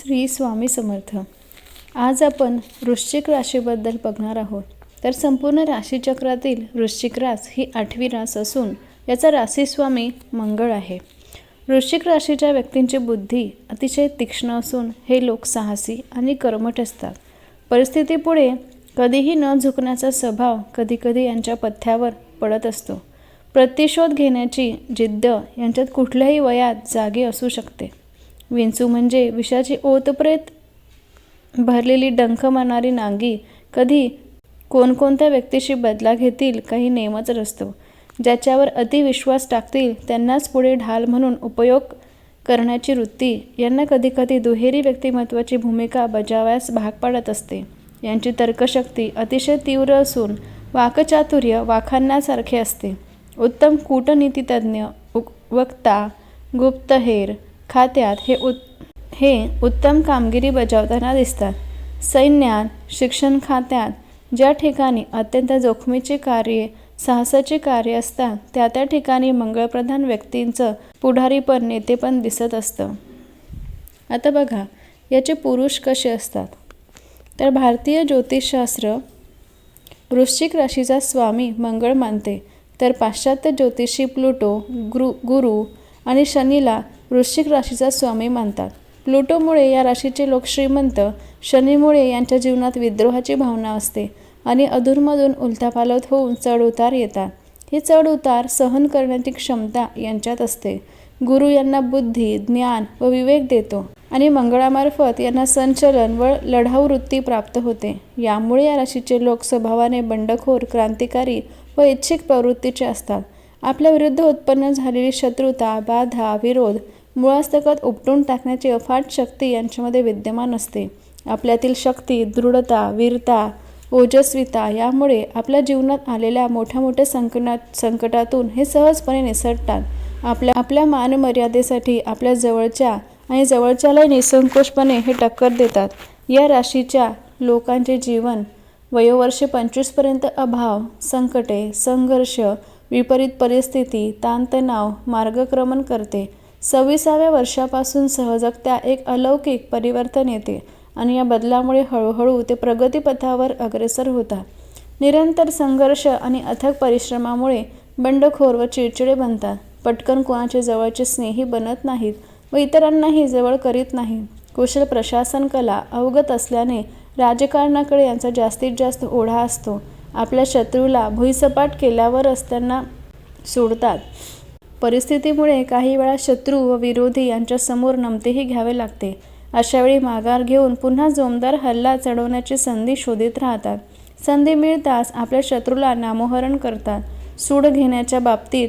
श्री स्वामी समर्थ. आज आपण वृश्चिक राशीबद्दल बघणार आहोत. तर संपूर्ण राशीचक्रातील वृश्चिक रास ही आठवी रास असून याचा राशीस्वामी मंगळ आहे. वृश्चिक राशीच्या व्यक्तींची बुद्धी अतिशय तीक्ष्ण असून हे लोक साहसी आणि कर्मठ असतात. परिस्थितीपुढे कधीही न झुकण्याचा स्वभाव कधीकधी यांच्या पथ्यावर पडत असतो. प्रतिशोध घेण्याची जिद्द यांच्यात कुठल्याही वयात जागी असू शकते. विंचू म्हणजे विषाची ओतप्रेत भरलेली डंख मारणारी नांगी कधी कोणकोणत्या व्यक्तीशी बदला घेतील काही नेमच रस्तो ज्याच्यावर अतिविश्वास टाकतील त्यांनाच पुढे ढाल म्हणून उपयोग करण्याची वृत्ती. यांना कधीकधी दुहेरी व्यक्तिमत्वाची भूमिका बजावयास भाग पाडत असते. यांची तर्कशक्ती अतिशय तीव्र असून वाकचातुर्य वाखांण्यासारखे असते. उत्तम कूटनीतितज्ञ वक्ता गुप्तहेर खात्यात हे उत हे उत्तम कामगिरी बजावताना दिसतात. सैन्यात शिक्षण खात्यात ज्या ठिकाणी अत्यंत जोखमीची कार्ये साहसाची कार्य असतात त्या त्या ठिकाणी मंगळप्रधान व्यक्तींचं पुढारीपण नेतेपण दिसत असतं. आता बघा याचे पुरुष कसे असतात? तर भारतीय ज्योतिषशास्त्र वृश्चिक राशीचा स्वामी मंगळ मानते. तर पाश्चात्य ज्योतिषी प्लुटो गुरु गुरु आणि शनीला वृश्चिक राशीचा स्वामी मानतात. प्लुटोमुळे या राशीचे लोक श्रीमंत शनीमुळे यांच्या जीवनात विद्रोहाची भावना असते आणि अधूनमधून उलथापालथ होऊन चढउतार येतात. हे चढउतार सहन करण्याची क्षमता यांच्यात असते. गुरु यांना बुद्धी ज्ञान व विवेक देतो आणि मंगळामार्फत यांना संचलन व लढाऊ वृत्ती प्राप्त होते. यामुळे या राशीचे लोक स्वभावाने बंडखोर क्रांतिकारी व इच्छिक प्रवृत्तीचे असतात. आपल्या विरुद्ध उत्पन्न झालेली शत्रुता बाधा विरोध मुळास्तकत उपटून टाकण्याची अफाट शक्ती यांच्यामध्ये विद्यमान असते. आपल्यातील शक्ती दृढता वीरता ओजस्विता यामुळे आपल्या जीवनात आलेल्या मोठ्या मोठ्या संकटात संकटातून हे सहजपणे निसटतात. आपल्या आपल्या मानमर्यादेसाठी आपल्या जवळच्या आणि जवळच्याला निसंकोचपणे हे टक्कर देतात. या राशीच्या लोकांचे जीवन वयोवर्षे पंचवीसपर्यंत अभाव संकटे संघर्ष विपरीत परिस्थिती ताणतणाव मार्गक्रमण करते. सव्वीसाव्या वर्षापासून सहजगत्या एक अलौकिक परिवर्तन येते आणि या बदलामुळे हळूहळू ते प्रगतीपथावर अग्रेसर होतात निरंतर संघर्ष आणि अथक परिश्रमामुळे बंडखोर व चिडचिडे बनतात. पटकन कोणाचे जवळचे स्नेही बनत नाहीत व इतरांनाही जवळ करीत नाही कुशल प्रशासन कला अवगत असल्याने राजकारणाकडे यांचा जास्तीत जास्त ओढा असतो. आपल्या शत्रूला भुईसपाट केल्यावरच त्यांना सोडतात. परिस्थितीमुळे काही वेळा शत्रू व विरोधी यांच्यासमोर नमतेही घ्यावे लागते. अशावेळी माघार घेऊन पुन्हा जोमदार हल्ला चढवण्याची संधी शोधित राहतात. संधी मिळताच आपल्या शत्रूला नामोहरण करतात. सूड घेण्याच्या बाबतीत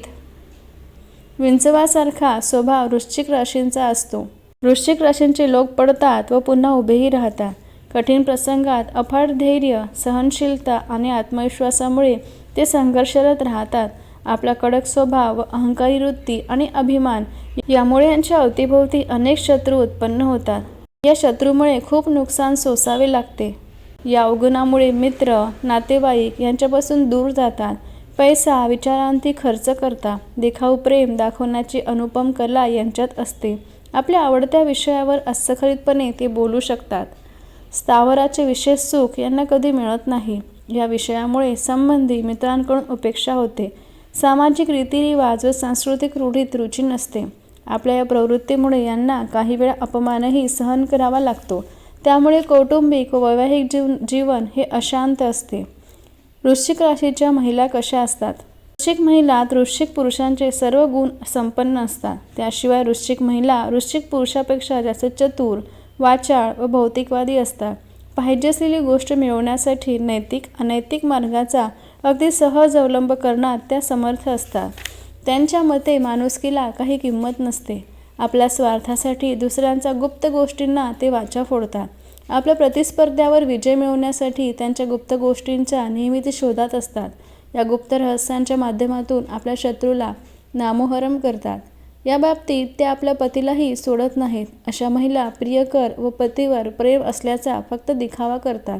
विंचवासारखा स्वभाव वृश्चिक राशींचा असतो. वृश्चिक राशींचे लोक पडतात व पुन्हा उभेही राहतात. कठीण प्रसंगात अफाट धैर्य सहनशीलता आणि आत्मविश्वासामुळे ते संघर्षरत राहतात. आपला कडक स्वभाव व अहंकारी वृत्ती आणि अभिमान यामुळे यांच्या अवतीभोवती अनेक शत्रू उत्पन्न होतात. या शत्रूमुळे खूप नुकसान सोसावे लागते. या अवगुणामुळे मित्र नातेवाईक यांच्यापासून दूर जातात. पैसा विचारांती खर्च करता देखाऊ प्रेम दाखवण्याची अनुपम कला यांच्यात असते. आपल्या आवडत्या विषयावर अस्सखरीतपणे ते बोलू शकतात. स्थावराचे विशेष सुख यांना कधी मिळत नाही. या विषयामुळे संबंधी मित्रांकडून उपेक्षा होते. सामाजिक रीतिरिवाज व सांस्कृतिक रूढीत रुची नसते. आपल्या या प्रवृत्तीमुळे यांना काही वेळा अपमानही सहन करावा लागतो. त्यामुळे कौटुंबिक व वैवाहिक जीव जीवन हे अशांत असते. वृश्चिक राशीच्या महिला कशा असतात? वृश्चिक महिलात वृश्चिक पुरुषांचे सर्व गुण संपन्न असतात. त्याशिवाय वृश्चिक महिला वृश्चिक पुरुषापेक्षा जास्त चतुर वाचाळ व भौतिकवादी असतात. पाहिजे असलेली गोष्ट मिळवण्यासाठी नैतिक अनैतिक मार्गाचा अगदी सहज अवलंब करण्यात त्या समर्थ असतात त्यांच्या मते माणुसकीला काही किंमत नसते. आपल्या स्वार्थासाठी दुसऱ्यांच्या गुप्त गोष्टींना ते वाचा फोडतात. आपल्या प्रतिस्पर्ध्यावर विजय मिळवण्यासाठी त्यांच्या गुप्त गोष्टींच्या नेहमी ते शोधात असतात. या गुप्त रहस्यांच्या माध्यमातून आपल्या शत्रूला नामोहरम करतात. या बाबतीत त्या आपल्या पतीलाही सोडत नाहीत. अशा महिला प्रियकर व पतीवर प्रेम असल्याचा फक्त दिखावा करतात.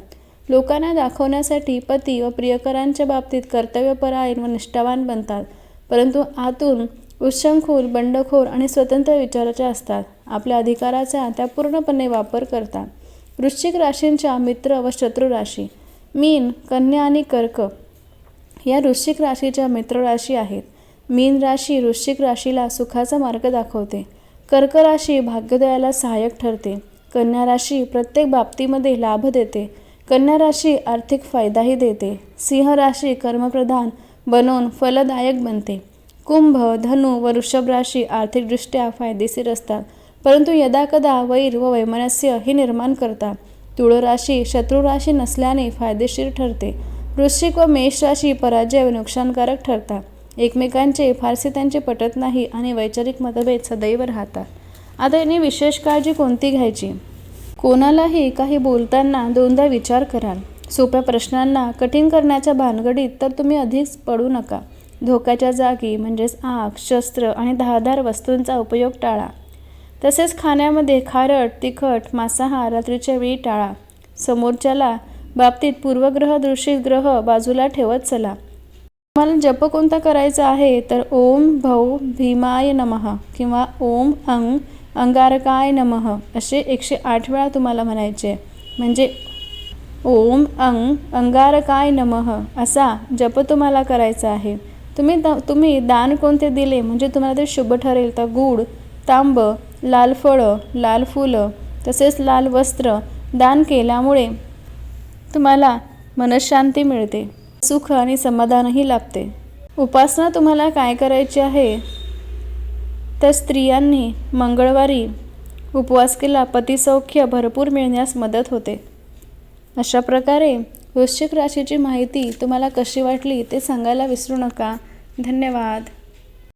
लोकांना दाखवण्यासाठी पती व प्रियकरांच्या बाबतीत कर्तव्यपरायण व निष्ठावान बनतात. परंतु आतून उच्चंखोर बंडखोर आणि स्वतंत्र विचाराच्या असतात. आपल्या अधिकाराचा त्या पूर्णपणे वापर करतात. वृश्चिक राशींच्या मित्र व शत्रू राशी. मीन कन्या आणि कर्क या वृश्चिक राशीच्या मित्रराशी आहेत. मीन राशी वृश्चिक राशीला सुखाचा मार्ग दाखवते. कर्क राशी भाग्योदयाला सहाय्यक ठरते. कन्या राशी प्रत्येक बाबतीमध्ये लाभ देते. कन्या राशी आर्थिक फायदाही देते. सिंह राशी कर्मप्रधान बनवून फलदायक बनते. कुंभ धनु व वृषभ राशी आर्थिकदृष्ट्या फायदेशीर असतात. परंतु यदाकदा वैर व वैमनस्य ही निर्माण करतात. तुळ राशी शत्रू राशी नसल्याने फायदेशीर ठरते. वृश्चिक व मेष राशी पराजय व नुकसानकारक ठरतात. एकमेकांचे फारसे त्यांचे पटत नाही आणि वैचारिक मतभेद सदैव राहतात. आता याने विशेष काळजी कोणती घ्यायची? कोणालाही काही बोलताना दोनदा विचार कराल. सोप्या प्रश्नांना कठीण करण्याच्या भानगडीत तर तुम्ही अधिक पडू नका. धोक्याच्या जागी म्हणजेच आग शस्त्र आणि दहाधार वस्तूंचा उपयोग टाळा. तसेच खाण्यामध्ये खारट तिखट मांसाहार रात्रीच्या वेळी टाळा. समोरच्याला बाबतीत पूर्वग्रह दूषित ग्रह बाजूला ठेवत चला. तुम्हाला जप कोणता करायचा आहे तर ओम भौ भीमाय नमः किंवा ओम अंग अंगारकाय नमः असे एकशे आठ वेळा तुम्हाला म्हणायचे. म्हणजे ओम अंग अंगारकाय नमः असा जप तुम्हाला करायचा आहे. तुम्ही द तुम्ही दान कोणते दिले? म्हणजे तुम्हाला ते शुभ ठरेल. तर गूळ तांब लाल फळं लाल फुलं तसेच लाल वस्त्र दान केल्यामुळे तुम्हाला मनशांती मिळते. सुख आणि समाधानही लाभते. उपासना तुम्हाला काय करायची आहे? तर स्त्रियांनी मंगळवारी उपवास केला पतिसौख्य भरपूर मिळण्यास मदत होते. अशा प्रकारे वृश्चिक राशीची माहिती तुम्हाला कशी वाटली ते सांगायला विसरू नका. धन्यवाद.